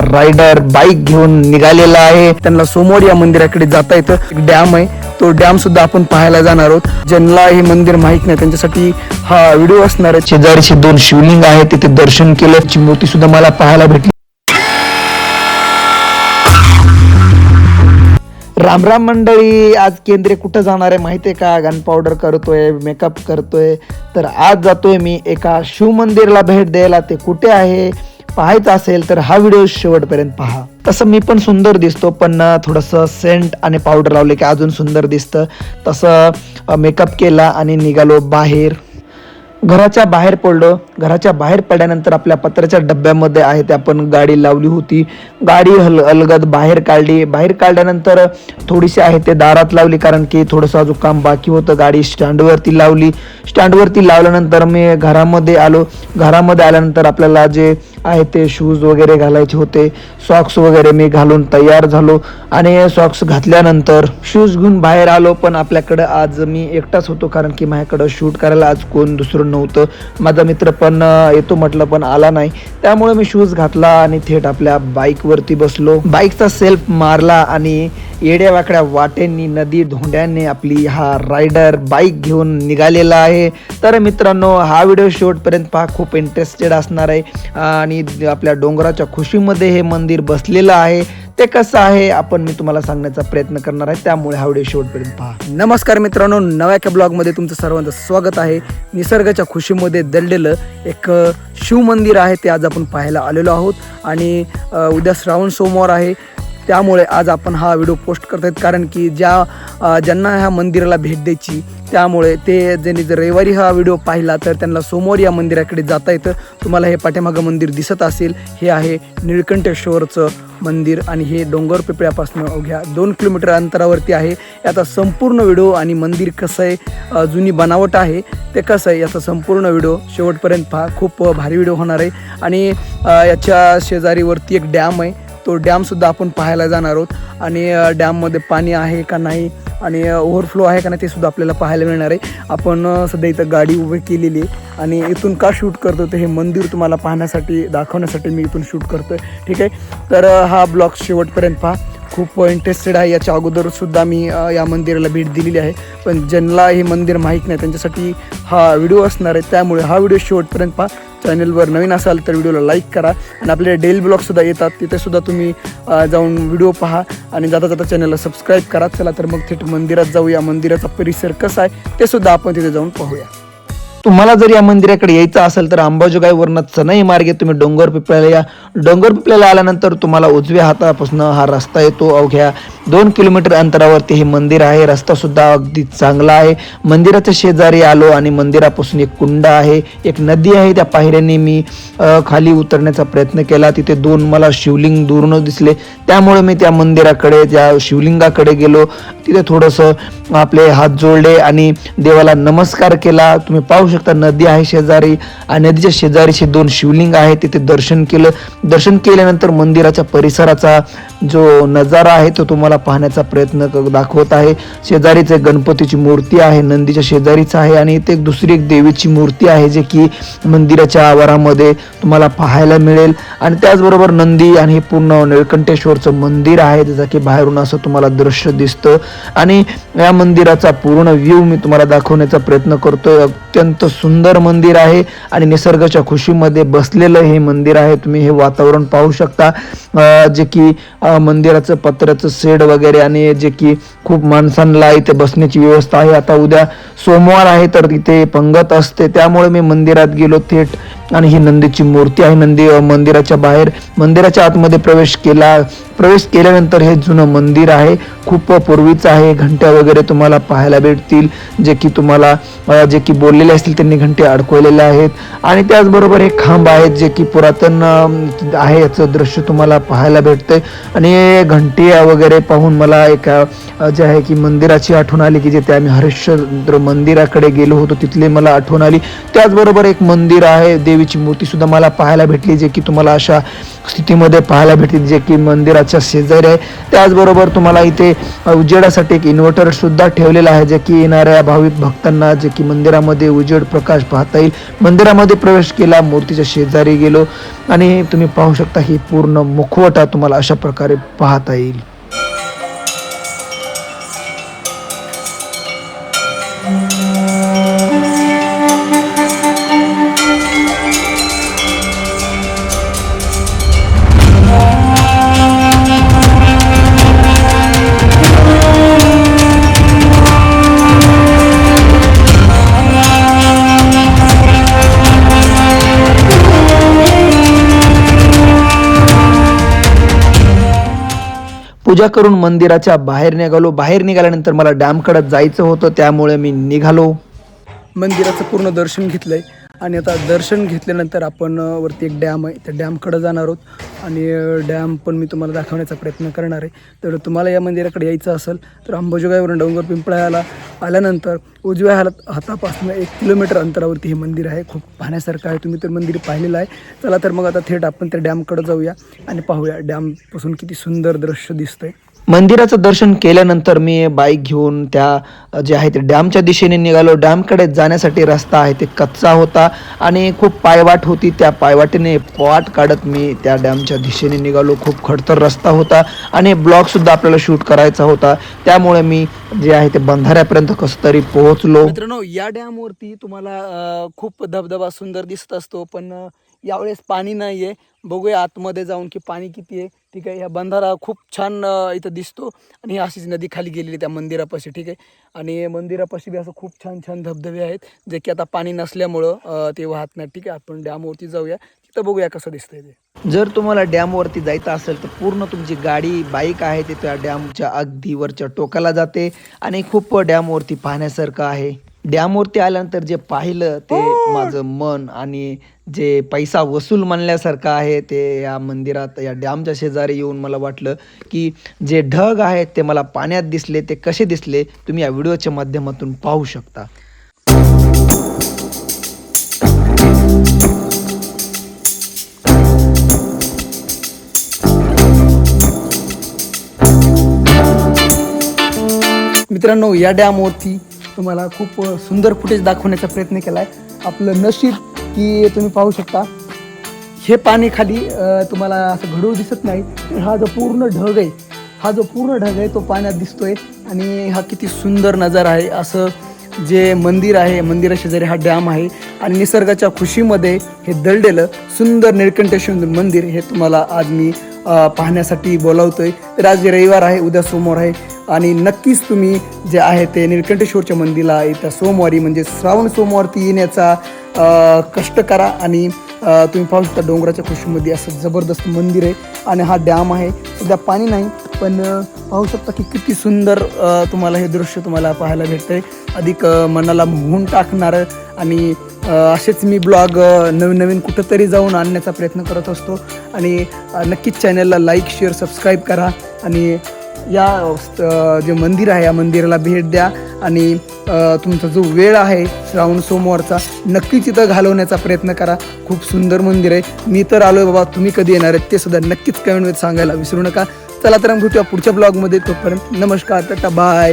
Rider bike घेऊन निघालेला आहे. त्यांना समोर या मंदिराकडे जाता येतं. एक डॅम आहे. तो डॅम सुद्धा आपण पाहायला जाणार आहोत. ज्यांना हे मंदिर माहीत नाही त्यांच्यासाठी हा व्हिडिओ असणार आहे. शेजारीचे दोन शिवलिंग आहे तिथे दर्शन केल्याची मूर्ती सुद्धा मला पाहायला भेटली. राम राम मंडळी आज केंद्रे कुठं जाणार आहे माहिती आहे का? गन पावडर करतोय मेकअप करतोय. तर आज जातोय मी एका शिव मंदिरला भेट द्यायला. ते कुठे आहे? पाहायचं असेल तर हा व्हिडिओ शेवटपर्यंत पहा. तसं मी पण सुंदर दिसतो पण थोडंसं सेंट आणि पावडर लावले की अजून सुंदर दिसतं. तसं मेकअप केला आणि निघालो बाहेर. घराच्या बाहेर पडलो घराच्या बाहेर पडल्यानंतर आपल्या पत्राच्या डब्यामध्ये आहे ते आपण गाडी लावली होती. गाडी हल अलगद बाहेर काढली. बाहेर काढल्यानंतर थोडीशी आहे ते दारात लावली कारण की थोडंसं अजून काम बाकी होतं. गाडी स्टँडवरती लावली. स्टँडवरती लावल्यानंतर मी घरामध्ये आलो. घरामध्ये आल्यानंतर आपल्याला जे आहे ते शूज वगैरे घालायचे होते. सॉक्स वगैरे मी घालून तयार झालो. आणि सॉक्स घातल्यानंतर शूज घेऊन बाहेर आलो. पण आपल्याकडं आज मी एकटाच होतो. कारण की माझ्याकडं शूट करायला आज कोण दुसरं नव्हतं. माझा मित्र पण येतो म्हटलं पण आला नाही. त्यामुळे मी शूज घातला आणि थेट आपल्या बाईकवरती बसलो. बाईकचा सेल्फ मारला आणि येड्या वाकड्या वाटेंनी नदी धोंड्याने आपली हा रायडर बाईक घेऊन निघालेला आहे. तर मित्रांनो हा व्हिडिओ शेवटपर्यंत पहा. खूप इंटरेस्टेड असणार आहे. आणि आपल्या डोंगराच्या खुशीमध्ये हे मंदिर बसलेलं आहे. ते कसं आहे? आपण मी तुम्हाला सांगण्याचा प्रयत्न करणार आहे. त्यामुळे हा व्हिडिओ शेवटपर्यंत पहा. नमस्कार मित्रांनो नव्या एका ब्लॉगमध्ये तुमचं सर्वांचं स्वागत आहे. निसर्गाच्या खुशीमध्ये दडलेलं एक शिवमंदिर आहे. ते आज आपण पाहायला आलेलो आहोत. आणि उद्या श्रावण सोमवार आहे. त्यामुळे आज आपण हा व्हिडिओ पोस्ट करत आहेत. कारण की ज्या ज्यांना ह्या मंदिराला भेट द्यायची त्यामुळे ते ज्यांनी जर रविवारी हा व्हिडिओ पाहिला तर त्यांना सोमवार या मंदिराकडे जाता येतं. तुम्हाला हे पाठीमागं मंदिर दिसत असेल. हे आहे निळकंठेश्वरचं मंदिर आणि हे डोंगर पिपळ्यापासून अवघ्या दोन किलोमीटर अंतरावरती आहे. याचा संपूर्ण व्हिडिओ आणि मंदिर कसं आहे जुनी बनावट आहे ते कसं आहे याचा संपूर्ण व्हिडिओ शेवटपर्यंत पहा. खूप भारी व्हिडिओ होणार आहे. आणि याच्या शेजारीवरती एक डॅम आहे. तो डॅमसुद्धा आपण पाहायला जाणार आहोत. आणि डॅममध्ये पाणी आहे का नाही आणि ओव्हरफ्लो आहे का नाही ते सुद्धा आपल्याला पाहायला मिळणार आहे. आपण सध्या इथं गाडी उभी केलेली आहे आणि इथून का शूट करतो तर हे मंदिर तुम्हाला पाहण्यासाठी दाखवण्यासाठी मी इथून शूट करतो आहे ठीक आहे? तर हा ब्लॉग शेवटपर्यंत पहा. खूप इंटरेस्टेड आहे. याच्या अगोदरसुद्धा मी या मंदिराला भेट दिलेली आहे. पण ज्यांना हे मंदिर माहीत नाही त्यांच्यासाठी हा व्हिडिओ असणार आहे. त्यामुळे हा व्हिडिओ शेवटपर्यंत पहा. चॅनलवर नवीन असाल तर व्हिडिओला लाईक करा. आणि आपले डेली ब्लॉगसुद्धा येतात. तिथेसुद्धा तुम्ही जाऊन व्हिडिओ पहा आणि जाता जाता चॅनलला सबस्क्राईब करा. चला तर मग थेट मंदिरात जाऊया. मंदिराचा परिसर कसा आहे ते सुद्धा आपण तिथे जाऊन पाहूया. तुम्हाला जर या मंदिराकडे यायचं असेल तर अंबाजोगाईवरनं चनई मार्गे तुम्ही डोंगर पिपळ्याला या. डोंगर पिपळ्याला आल्यानंतर तुम्हाला उजव्या हातापासून हा रस्ता येतो. अवघ्या दोन किलोमीटर अंतरावरती हे मंदिर आहे. रस्ता सुद्धा अगदी चांगला आहे. मंदिराच्या शेजारी आलो आणि मंदिरापासून एक कुंड आहे. एक नदी आहे. त्या पायऱ्यांनी मी खाली उतरण्याचा प्रयत्न केला. तिथे दोन मला शिवलिंग दूरनं दिसले. त्यामुळे मी त्या मंदिराकडे त्या शिवलिंगाकडे गेलो. तिथे थोडंसं आपले हात जोडले आणि देवाला नमस्कार केला. तुम्ही पाहू शकता. नदी आहे शेजारी आणि नदीच्या शेजारीचे दोन शिवलिंग आहे तिथे दर्शन केलं. दर्शन केल्यानंतर मंदिराच्या परिसराचा जो नजारा आहे तो तुम्हाला पाहण्याचा प्रयत्न दाखवत आहे. शेजारीच एक गणपतीची मूर्ती आहे नंदीच्या शेजारीच आहे आणि इथे एक दुसरी एक देवीची मूर्ती आहे जे की मंदिराच्या आवारामध्ये तुम्हाला पाहायला मिळेल. आणि त्याचबरोबर नंदी आणि हे पूर्ण निळकंठेश्वरचं मंदिर आहे जसं की बाहेरून असं तुम्हाला दृश्य दिसतं. आणि या मंदिराचा पूर्ण व्ह्यू मी तुम्हाला दाखवण्याचा प्रयत्न करतोय. अत्यंत सुंदर मंदिर आहे आणि निसर्गाच्या खुशीमध्ये बसलेलं हे मंदिर आहे. तुम्ही हे वातावरण पाहू शकता. जे की मंदिराचं पत्र्याचं शेड वगैरे आणि जे की खूप माणसांना इथे बसण्याची व्यवस्था आहे. आता उद्या सोमवार आहे तर तिथे पंगत असते. त्यामुळे मी मंदिरात गेलो थेट. आणि ही नंदीची मूर्ती आहे. नंदी मंदिराच्या बाहेर मंदिराच्या आतमध्ये प्रवेश केला. प्रवेश केल्यानंतर हे जुनं मंदिर आहे. खूप पूर्वीचं आहे. घंट्या वगैरे तुम्हाला पाहायला भेटतील. जे की तुम्हाला जे की बोललेले असतील त्यांनी घंटे अडकवलेले आहेत. आणि त्याचबरोबर हे खांब आहेत जे की पुरातन आहे. याचं दृश्य तुम्हाला पाहायला भेटतंय. आणि घंटी वगैरे पाहून मला एक जे आहे की मंदिराची आठवण आली की जिथे आम्ही हरिश्चंद्र मंदिराकडे गेलो होतो तिथले मला आठवण आली. त्याचबरोबर एक मंदिर आहे देवीची मूर्ती सुद्धा मला पाहायला भेटली जे की तुम्हाला अशा स्थितीमध्ये पाहायला भेटली जे की मंदिराच्या शेजारी आहे. त्याचबरोबर तुम्हाला इथे उजेडासाठी एक इन्व्हर्टर सुद्धा ठेवलेला आहे जे की येणाऱ्या भाविक भक्तांना जे की मंदिरामध्ये उजेड प्रकाश पाहता येईल. मंदिरामध्ये प्रवेश केला मूर्तीच्या शेजारी गेलो आणि तुम्ही पाहू शकता ही पूर्ण मुखवटा तुम्हाला अशा प्रकारे पाहता येईल. पूजा करून मंदिराच्या बाहेर निघालो. बाहेर निघाल्यानंतर मला डॅमकडं जायचं होतं त्यामुळे मी निघालो. मंदिराचं पूर्ण दर्शन घेतलं आहे आणि आता दर्शन घेतल्यानंतर आपण वरती एक डॅम आहे. त्या डॅमकडे जाणार आहोत. आणि डॅम पण मी तुम्हाला दाखवण्याचा प्रयत्न करणार आहे. तर तुम्हाला या मंदिराकडे यायचं असेल तर अंबाजोगाईवरून डोंगर पिंपळाला आल्यानंतर उजव्या हात हातापासून एक किलोमीटर अंतरावरती हे मंदिर आहे. खूप पाहण्यासारखं आहे. तुम्ही तर मंदिर पाहिलेलं आहे. चला तर मग आता थेट आपण त्या डॅमकडे जाऊया आणि पाहूया डॅमपासून किती सुंदर दृश्य दिसतंय. मंदिराचं दर्शन केल्यानंतर मी बाईक घेऊन त्या जे आहे ते डॅमच्या दिशेने निघालो. डॅमकडे जाण्यासाठी रस्ता आहे ते कच्चा होता आणि खूप पायवाट होती. त्या पायवाटीने वाट काढत मी त्या डॅमच्या दिशेने निघालो. खूप खडतर रस्ता होता आणि ब्लॉगसुद्धा आपल्याला शूट करायचा होता. त्यामुळे मी जे आहे ते बंधाऱ्यापर्यंत कसं तरी पोहोचलो. मित्रांनो या डॅमवरती तुम्हाला खूप धबधबा सुंदर दिसत असतो. पण यावेळेस पाणी नाही आहे बघूया आतमध्ये जाऊन की पाणी किती आहे. ठीक आहे ह्या बंधारा खूप छान इथं दिसतो. आणि ही अशीच नदी खाली गेलेली त्या मंदिरापाशी ठीक आहे. आणि मंदिरापाशी बी असं खूप छान छान धबधबे आहेत जे की आता पाणी नसल्यामुळं ते वाहत नाही ठीक आहे. आपण डॅमवरती जाऊया. तिथं बघूया कसं दिसतंय ते. जर तुम्हाला डॅमवरती जायचं असेल तर पूर्ण तुमची गाडी बाईक आहे ते त्या डॅमच्या अगदी वरच्या टोकाला जाते. आणि खूप डॅमवरती पाहण्यासारखं आहे. डॅमवरती आल्यानंतर जे पाहिलं ते माझं मन आणि जे पैसा वसूल मानल्यासारखं आहे ते या मंदिरात या डॅमच्या शेजारी येऊन मला वाटलं की जे ढग आहेत ते मला पाण्यात दिसले ते कसे दिसले तुम्ही या व्हिडिओच्या माध्यमातून पाहू शकता. मित्रांनो या डॅमवरती तुम्हाला खूप सुंदर फुटेज दाखवण्याचा प्रयत्न केला आहे आपलं नशीब की तुम्ही पाहू शकता. हे पाणी खाली तुम्हाला असं घडूळ दिसत नाही तर हा जो पूर्ण ढग आहे हा जो पूर्ण ढग आहे तो पाण्यात दिसतोय. आणि हा किती सुंदर नजारा आहे असं जे मंदिर आहे मंदिराशेजारी हा डॅम आहे आणि निसर्गाच्या खुशीमध्ये हे दळलेलं सुंदर निळकंठेश्वर मंदिर हे तुम्हाला आज मी पाहण्यासाठी बोलावतोय. तर आज जे रविवार आहे उद्या सोमवार आहे आणि नक्कीच तुम्ही जे आहे ते निळकंठेश्वरच्या मंदिरला येत्या सोमवारी म्हणजे श्रावण सोमवारती येण्याचा कष्ट करा आणि तुम्ही पाहू शकता डोंगराच्या खुशीमध्ये असं जबरदस्त मंदिर आहे आणि हा डॅम आहे. सध्या पाणी नाही पण पाहू शकता की किती सुंदर तुम्हाला हे दृश्य तुम्हाला पाहायला भेटतंय. अधिक मनाला मोहून टाकणारं आणि असेच मी ब्लॉग नवीन नवीन कुठंतरी जाऊन आणण्याचा प्रयत्न करत असतो. आणि नक्कीच चॅनलला लाईक शेअर सबस्क्राईब करा आणि या जे मंदिर आहे या मंदिराला भेट द्या. आणि तुमचा जो वेळ आहे श्रावण सोमवारचा नक्कीच इथं घालवण्याचा प्रयत्न करा. खूप सुंदर मंदिर आहे. मी तर आलो आहे बाबा तुम्ही कधी येणार आहेत ते सुद्धा नक्कीच कमेंटमध्ये सांगायला विसरू नका. चला तर मग भेटूया पुढच्या ब्लॉगमध्ये तोपर्यंत नमस्कार टाटा बाय